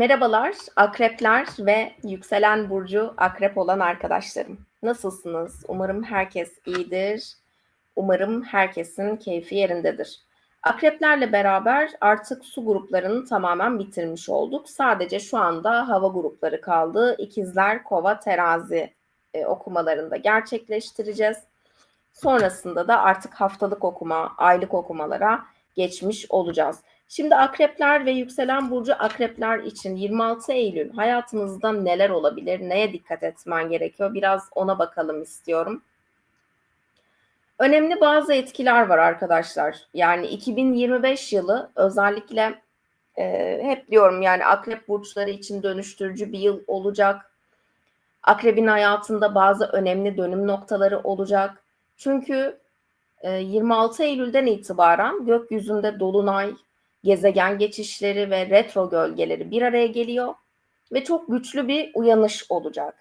Merhabalar, akrepler ve yükselen burcu akrep olan arkadaşlarım. Nasılsınız? Umarım herkes iyidir. Umarım herkesin keyfi yerindedir. Akreplerle beraber artık su gruplarını tamamen bitirmiş olduk. Sadece şu anda hava grupları kaldı. İkizler, Kova, Terazi e, okumalarında gerçekleştireceğiz. Sonrasında da artık haftalık okuma, aylık okumalara geçmiş olacağız. Şimdi akrepler ve yükselen burcu akrepler için 26 Eylül hayatınızda neler olabilir? Neye dikkat etmen gerekiyor? Biraz ona bakalım istiyorum. Önemli bazı etkiler var arkadaşlar. Yani 2025 yılı özellikle e, hep diyorum yani akrep burçları için dönüştürücü bir yıl olacak. Akrebin hayatında bazı önemli dönüm noktaları olacak. Çünkü 26 Eylül'den itibaren gökyüzünde dolunay, gezegen geçişleri ve retro gölgeleri bir araya geliyor ve çok güçlü bir uyanış olacak.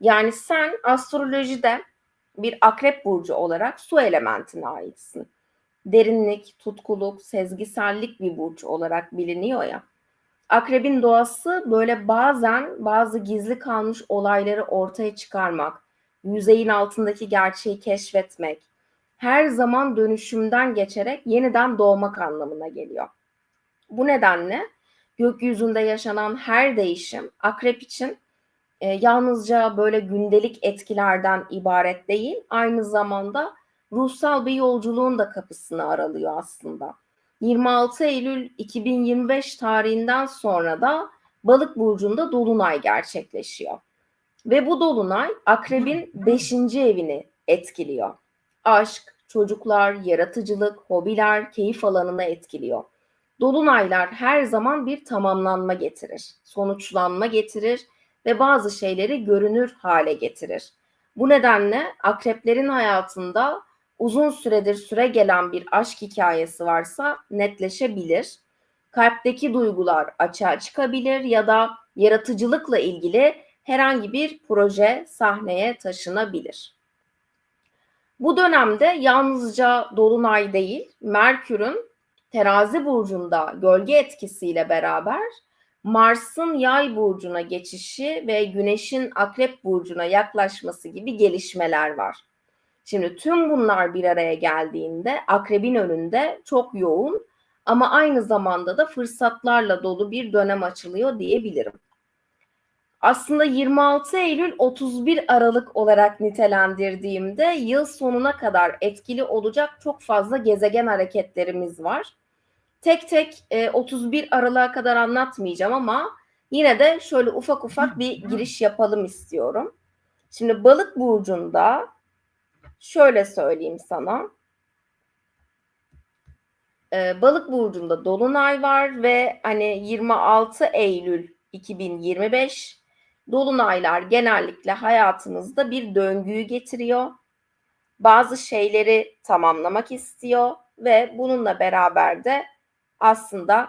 Yani sen astrolojide bir akrep burcu olarak su elementine aitsin. Derinlik, tutkuluk, sezgisellik bir burç olarak biliniyor ya. Akrebin doğası böyle bazen bazı gizli kalmış olayları ortaya çıkarmak, yüzeyin altındaki gerçeği keşfetmek, her zaman dönüşümden geçerek yeniden doğmak anlamına geliyor. Bu nedenle gökyüzünde yaşanan her değişim akrep için e, yalnızca böyle gündelik etkilerden ibaret değil, aynı zamanda ruhsal bir yolculuğun da kapısını aralıyor aslında. 26 Eylül 2025 tarihinden sonra da Balık burcunda dolunay gerçekleşiyor. Ve bu dolunay Akrebin 5. evini etkiliyor. Aşk, çocuklar, yaratıcılık, hobiler, keyif alanını etkiliyor. Dolunaylar her zaman bir tamamlanma getirir, sonuçlanma getirir ve bazı şeyleri görünür hale getirir. Bu nedenle akreplerin hayatında uzun süredir süre gelen bir aşk hikayesi varsa netleşebilir. Kalpteki duygular açığa çıkabilir ya da yaratıcılıkla ilgili herhangi bir proje sahneye taşınabilir. Bu dönemde yalnızca dolunay değil, Merkür'ün terazi burcunda gölge etkisiyle beraber Mars'ın yay burcuna geçişi ve Güneş'in akrep burcuna yaklaşması gibi gelişmeler var. Şimdi tüm bunlar bir araya geldiğinde akrebin önünde çok yoğun ama aynı zamanda da fırsatlarla dolu bir dönem açılıyor diyebilirim. Aslında 26 Eylül 31 Aralık olarak nitelendirdiğimde yıl sonuna kadar etkili olacak çok fazla gezegen hareketlerimiz var. Tek tek e, 31 Aralık'a kadar anlatmayacağım ama yine de şöyle ufak ufak bir giriş yapalım istiyorum. Şimdi balık burcunda şöyle söyleyeyim sana. Ee, balık burcunda dolunay var ve hani 26 Eylül 2025 dolunaylar genellikle hayatımızda bir döngüyü getiriyor. Bazı şeyleri tamamlamak istiyor ve bununla beraber de aslında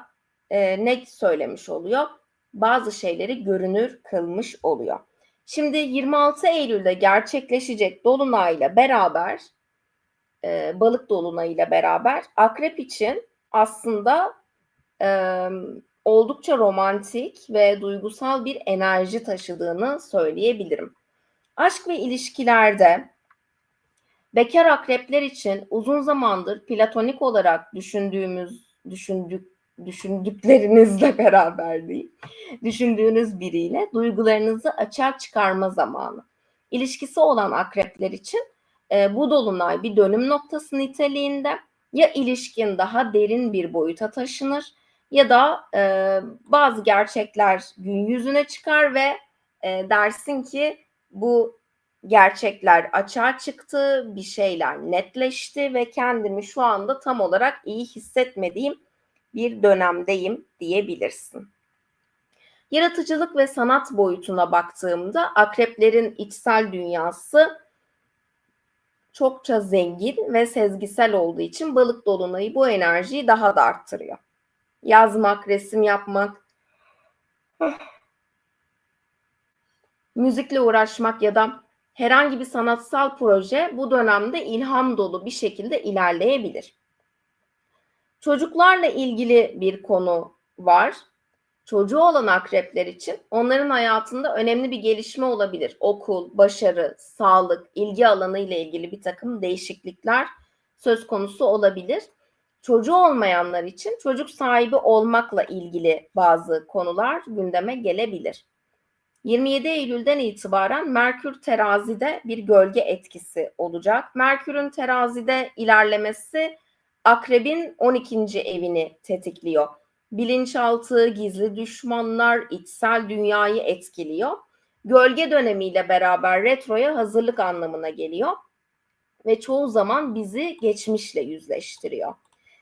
e, ne söylemiş oluyor? Bazı şeyleri görünür kılmış oluyor. Şimdi 26 Eylül'de gerçekleşecek dolunayla beraber e, balık dolunayıyla beraber akrep için aslında e, oldukça romantik ve duygusal bir enerji taşıdığını söyleyebilirim. Aşk ve ilişkilerde bekar akrepler için uzun zamandır platonik olarak düşündüğümüz düşündük düşündüklerinizle beraber değil, düşündüğünüz biriyle duygularınızı açığa çıkarma zamanı. İlişkisi olan akrepler için e, bu dolunay bir dönüm noktası niteliğinde ya ilişkin daha derin bir boyuta taşınır ya da e, bazı gerçekler gün yüzüne çıkar ve e, dersin ki bu gerçekler açığa çıktı, bir şeyler netleşti ve kendimi şu anda tam olarak iyi hissetmediğim bir dönemdeyim diyebilirsin. Yaratıcılık ve sanat boyutuna baktığımda akreplerin içsel dünyası çokça zengin ve sezgisel olduğu için balık dolunayı bu enerjiyi daha da arttırıyor. Yazmak, resim yapmak, müzikle uğraşmak ya da herhangi bir sanatsal proje bu dönemde ilham dolu bir şekilde ilerleyebilir. Çocuklarla ilgili bir konu var. Çocuğu olan akrepler için onların hayatında önemli bir gelişme olabilir. Okul, başarı, sağlık, ilgi alanı ile ilgili bir takım değişiklikler söz konusu olabilir. Çocuğu olmayanlar için çocuk sahibi olmakla ilgili bazı konular gündeme gelebilir. 27 Eylül'den itibaren Merkür terazide bir gölge etkisi olacak. Merkür'ün terazide ilerlemesi akrebin 12. evini tetikliyor. Bilinçaltı, gizli düşmanlar, içsel dünyayı etkiliyor. Gölge dönemiyle beraber retroya hazırlık anlamına geliyor ve çoğu zaman bizi geçmişle yüzleştiriyor.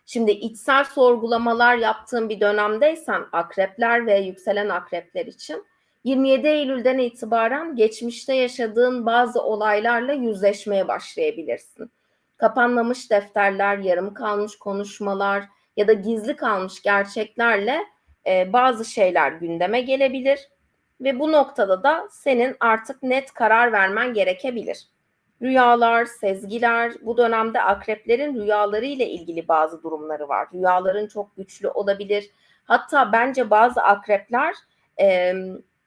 Şimdi içsel sorgulamalar yaptığım bir dönemdeysen akrepler ve yükselen akrepler için 27 Eylül'den itibaren geçmişte yaşadığın bazı olaylarla yüzleşmeye başlayabilirsin. Kapanmamış defterler, yarım kalmış konuşmalar ya da gizli kalmış gerçeklerle e, bazı şeyler gündeme gelebilir ve bu noktada da senin artık net karar vermen gerekebilir. Rüyalar, sezgiler, bu dönemde akreplerin rüyaları ile ilgili bazı durumları var. Rüyaların çok güçlü olabilir. Hatta bence bazı akrepler e,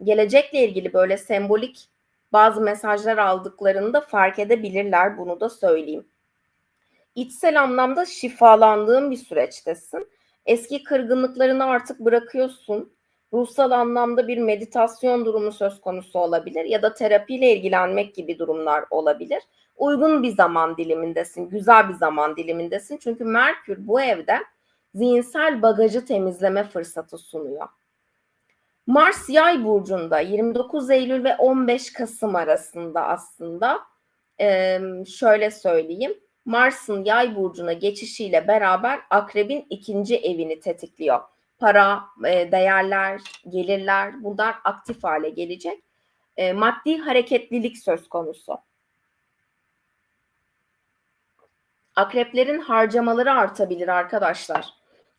gelecekle ilgili böyle sembolik bazı mesajlar aldıklarında fark edebilirler. Bunu da söyleyeyim. İçsel anlamda şifalandığın bir süreçtesin. Eski kırgınlıklarını artık bırakıyorsun. Ruhsal anlamda bir meditasyon durumu söz konusu olabilir ya da terapiyle ilgilenmek gibi durumlar olabilir. Uygun bir zaman dilimindesin, güzel bir zaman dilimindesin. Çünkü Merkür bu evde zihinsel bagajı temizleme fırsatı sunuyor. Mars Yay burcunda 29 Eylül ve 15 Kasım arasında aslında şöyle söyleyeyim. Mars'ın Yay burcuna geçişiyle beraber Akrebin ikinci evini tetikliyor. Para, e, değerler, gelirler bunlar aktif hale gelecek. E, maddi hareketlilik söz konusu. Akreplerin harcamaları artabilir arkadaşlar.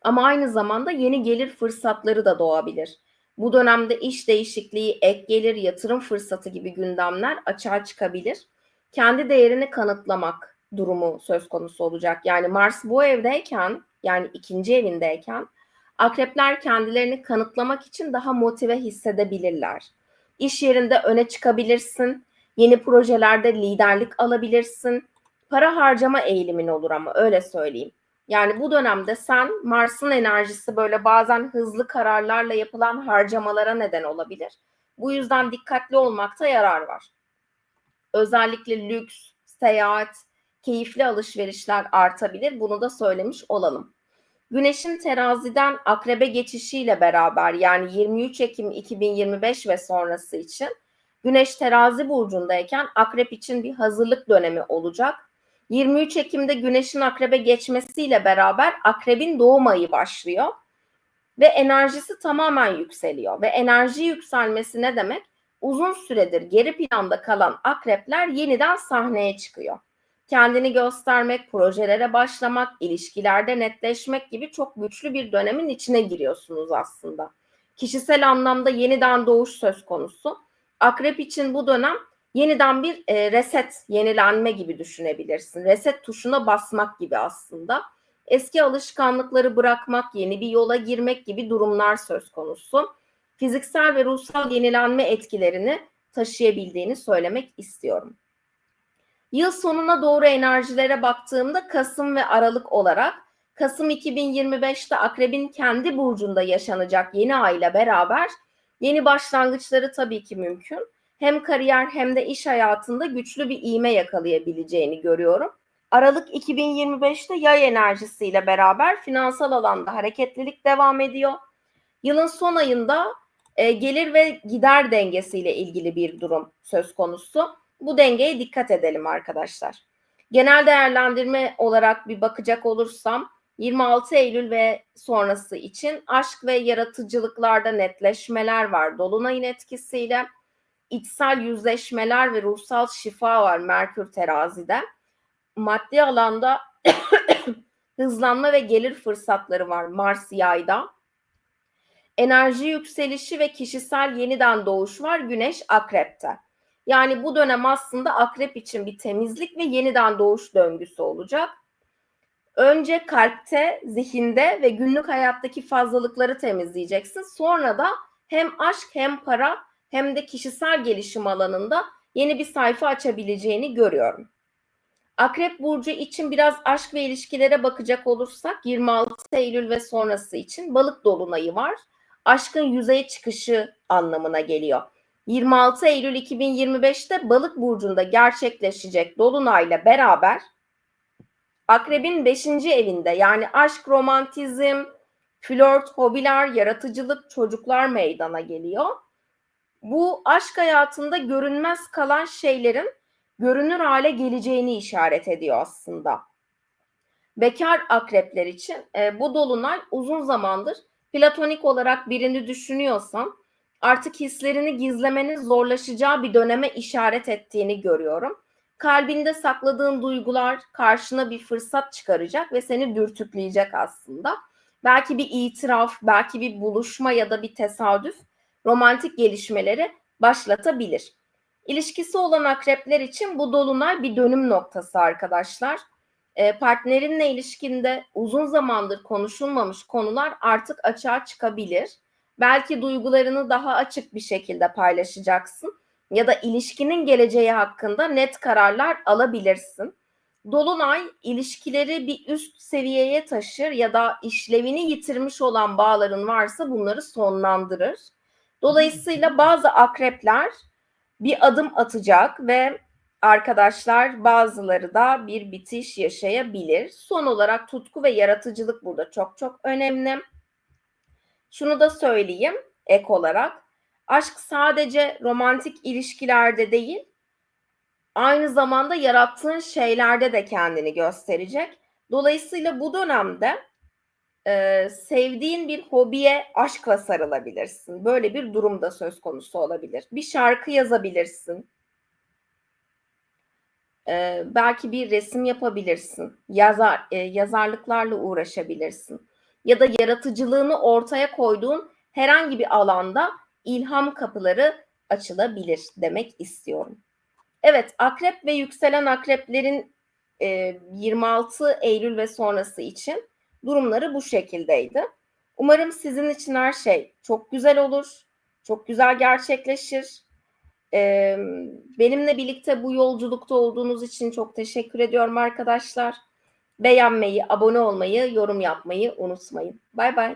Ama aynı zamanda yeni gelir fırsatları da doğabilir. Bu dönemde iş değişikliği, ek gelir, yatırım fırsatı gibi gündemler açığa çıkabilir. Kendi değerini kanıtlamak durumu söz konusu olacak. Yani Mars bu evdeyken, yani ikinci evindeyken akrepler kendilerini kanıtlamak için daha motive hissedebilirler. İş yerinde öne çıkabilirsin, yeni projelerde liderlik alabilirsin. Para harcama eğilimin olur ama öyle söyleyeyim. Yani bu dönemde sen Mars'ın enerjisi böyle bazen hızlı kararlarla yapılan harcamalara neden olabilir. Bu yüzden dikkatli olmakta yarar var. Özellikle lüks, seyahat, keyifli alışverişler artabilir. Bunu da söylemiş olalım. Güneşin teraziden akrebe geçişiyle beraber yani 23 Ekim 2025 ve sonrası için Güneş terazi burcundayken akrep için bir hazırlık dönemi olacak 23 Ekim'de Güneş'in akrebe geçmesiyle beraber akrebin doğum ayı başlıyor ve enerjisi tamamen yükseliyor ve enerji yükselmesi ne demek? Uzun süredir geri planda kalan akrepler yeniden sahneye çıkıyor. Kendini göstermek, projelere başlamak, ilişkilerde netleşmek gibi çok güçlü bir dönemin içine giriyorsunuz aslında. Kişisel anlamda yeniden doğuş söz konusu. Akrep için bu dönem yeniden bir e, reset, yenilenme gibi düşünebilirsin. Reset tuşuna basmak gibi aslında. Eski alışkanlıkları bırakmak, yeni bir yola girmek gibi durumlar söz konusu. Fiziksel ve ruhsal yenilenme etkilerini taşıyabildiğini söylemek istiyorum. Yıl sonuna doğru enerjilere baktığımda Kasım ve Aralık olarak Kasım 2025'te Akrebin kendi burcunda yaşanacak yeni ay ile beraber yeni başlangıçları tabii ki mümkün hem kariyer hem de iş hayatında güçlü bir iğme yakalayabileceğini görüyorum. Aralık 2025'te yay enerjisiyle beraber finansal alanda hareketlilik devam ediyor. Yılın son ayında e, gelir ve gider dengesiyle ilgili bir durum söz konusu. Bu dengeye dikkat edelim arkadaşlar. Genel değerlendirme olarak bir bakacak olursam 26 Eylül ve sonrası için aşk ve yaratıcılıklarda netleşmeler var dolunayın etkisiyle içsel yüzleşmeler ve ruhsal şifa var Merkür terazide. Maddi alanda hızlanma ve gelir fırsatları var Mars yayda. Enerji yükselişi ve kişisel yeniden doğuş var Güneş akrepte. Yani bu dönem aslında akrep için bir temizlik ve yeniden doğuş döngüsü olacak. Önce kalpte, zihinde ve günlük hayattaki fazlalıkları temizleyeceksin. Sonra da hem aşk hem para hem de kişisel gelişim alanında yeni bir sayfa açabileceğini görüyorum. Akrep burcu için biraz aşk ve ilişkilere bakacak olursak 26 Eylül ve sonrası için balık dolunayı var. Aşkın yüzeye çıkışı anlamına geliyor. 26 Eylül 2025'te balık burcunda gerçekleşecek dolunayla beraber Akrebin 5. evinde yani aşk, romantizm, flört, hobiler, yaratıcılık, çocuklar meydana geliyor. Bu aşk hayatında görünmez kalan şeylerin görünür hale geleceğini işaret ediyor aslında. Bekar akrepler için e, bu dolunay uzun zamandır platonik olarak birini düşünüyorsan artık hislerini gizlemenin zorlaşacağı bir döneme işaret ettiğini görüyorum. Kalbinde sakladığın duygular karşına bir fırsat çıkaracak ve seni dürtükleyecek aslında. Belki bir itiraf, belki bir buluşma ya da bir tesadüf romantik gelişmeleri başlatabilir. İlişkisi olan akrepler için bu dolunay bir dönüm noktası arkadaşlar. E, partnerinle ilişkinde uzun zamandır konuşulmamış konular artık açığa çıkabilir. Belki duygularını daha açık bir şekilde paylaşacaksın ya da ilişkinin geleceği hakkında net kararlar alabilirsin. Dolunay ilişkileri bir üst seviyeye taşır ya da işlevini yitirmiş olan bağların varsa bunları sonlandırır. Dolayısıyla bazı akrepler bir adım atacak ve arkadaşlar bazıları da bir bitiş yaşayabilir. Son olarak tutku ve yaratıcılık burada çok çok önemli. Şunu da söyleyeyim ek olarak. Aşk sadece romantik ilişkilerde değil, aynı zamanda yarattığın şeylerde de kendini gösterecek. Dolayısıyla bu dönemde e, sevdiğin bir hobiye aşkla sarılabilirsin. Böyle bir durum da söz konusu olabilir. Bir şarkı yazabilirsin. E, belki bir resim yapabilirsin. Yazar e, yazarlıklarla uğraşabilirsin. Ya da yaratıcılığını ortaya koyduğun herhangi bir alanda ilham kapıları açılabilir demek istiyorum. Evet, akrep ve yükselen akreplerin e, 26 Eylül ve sonrası için durumları bu şekildeydi. Umarım sizin için her şey çok güzel olur, çok güzel gerçekleşir. Ee, benimle birlikte bu yolculukta olduğunuz için çok teşekkür ediyorum arkadaşlar. Beğenmeyi, abone olmayı, yorum yapmayı unutmayın. Bay bay.